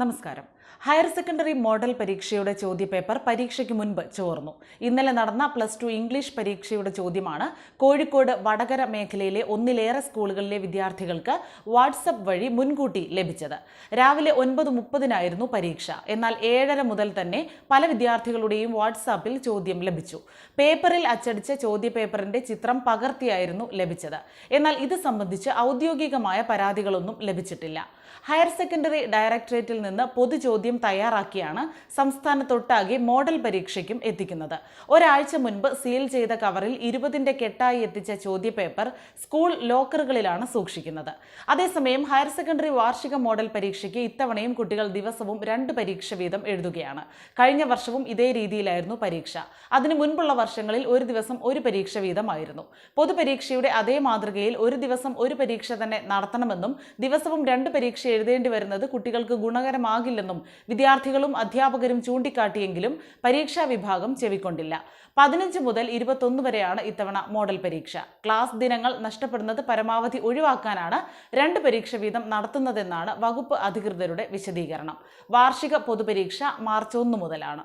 നമസ്കാരം. Higher secondary model പരീക്ഷയുടെ ചോദ്യപേപ്പർ പരീക്ഷയ്ക്ക് മുൻപ് ചോർന്നു. ഇന്നലെ നടന്ന പ്ലസ് ടു ഇംഗ്ലീഷ് പരീക്ഷയുടെ ചോദ്യമാണ് കോഴിക്കോട് വടകര മേഖലയിലെ ഒന്നിലേറെ സ്കൂളുകളിലെ വിദ്യാർത്ഥികൾക്ക് വാട്സപ്പ് വഴി മുൻകൂട്ടി ലഭിച്ചത്. രാവിലെ ഒൻപത് മുപ്പതിനായിരുന്നു പരീക്ഷ. എന്നാൽ ഏഴര മുതൽ തന്നെ പല വിദ്യാർത്ഥികളുടെയും വാട്സാപ്പിൽ ചോദ്യം ലഭിച്ചു. പേപ്പറിൽ അച്ചടിച്ച ചോദ്യപേപ്പറിന്റെ ചിത്രം പകർത്തിയായിരുന്നു ലഭിച്ചത്. എന്നാൽ ഇത് സംബന്ധിച്ച് ഔദ്യോഗികമായ പരാതികളൊന്നും ലഭിച്ചിട്ടില്ല. ഹയർ സെക്കൻഡറി ഡയറക്ടറേറ്റിൽ നിന്ന് പൊതുചോദ്യം തയ്യാറാക്കിയാണ് സംസ്ഥാനത്തൊട്ടാകെ മോഡൽ പരീക്ഷയ്ക്കും എത്തിക്കുന്നത്. ഒരാഴ്ച മുൻപ് സീൽ ചെയ്ത കവറിൽ ഇരുപതിന്റെ കെട്ടായി എത്തിച്ച ചോദ്യപേപ്പർ സ്കൂൾ ലോക്കറുകളിലാണ് സൂക്ഷിക്കുന്നത്. അതേസമയം ഹയർ സെക്കൻഡറി വാർഷിക മോഡൽ പരീക്ഷയ്ക്ക് ഇത്തവണയും കുട്ടികൾ ദിവസവും രണ്ട് പരീക്ഷ വീതം എഴുതുകയാണ്. കഴിഞ്ഞ വർഷവും ഇതേ രീതിയിലായിരുന്നു പരീക്ഷ. അതിനു മുൻപുള്ള വർഷങ്ങളിൽ ഒരു ദിവസം ഒരു പരീക്ഷ വീതമായിരുന്നു. പൊതുപരീക്ഷയുടെ അതേ മാതൃകയിൽ ഒരു ദിവസം ഒരു പരീക്ഷ തന്നെ നടത്തണമെന്നും ദിവസവും രണ്ട് പരീക്ഷ എഴുതേണ്ടി വരുന്നത് കുട്ടികൾക്ക് ഗുണകരമാകില്ലെന്നും വിദ്യാർത്ഥികളും അധ്യാപകരും ചൂണ്ടിക്കാട്ടിയെങ്കിലും പരീക്ഷാ വിഭാഗം ചെവിക്കൊണ്ടില്ല. പതിനഞ്ച് മുതൽ ഇരുപത്തൊന്ന് വരെയാണ് ഇത്തവണ മോഡൽ പരീക്ഷ. ക്ലാസ് ദിനങ്ങൾ നഷ്ടപ്പെടുന്നത് പരമാവധി ഒഴിവാക്കാനാണ് രണ്ട് പരീക്ഷ വീതം നടത്തുന്നതെന്നാണ് വകുപ്പ് അധികൃതരുടെ വിശദീകരണം. വാർഷിക പൊതുപരീക്ഷ മാർച്ച് ഒന്ന് മുതലാണ്.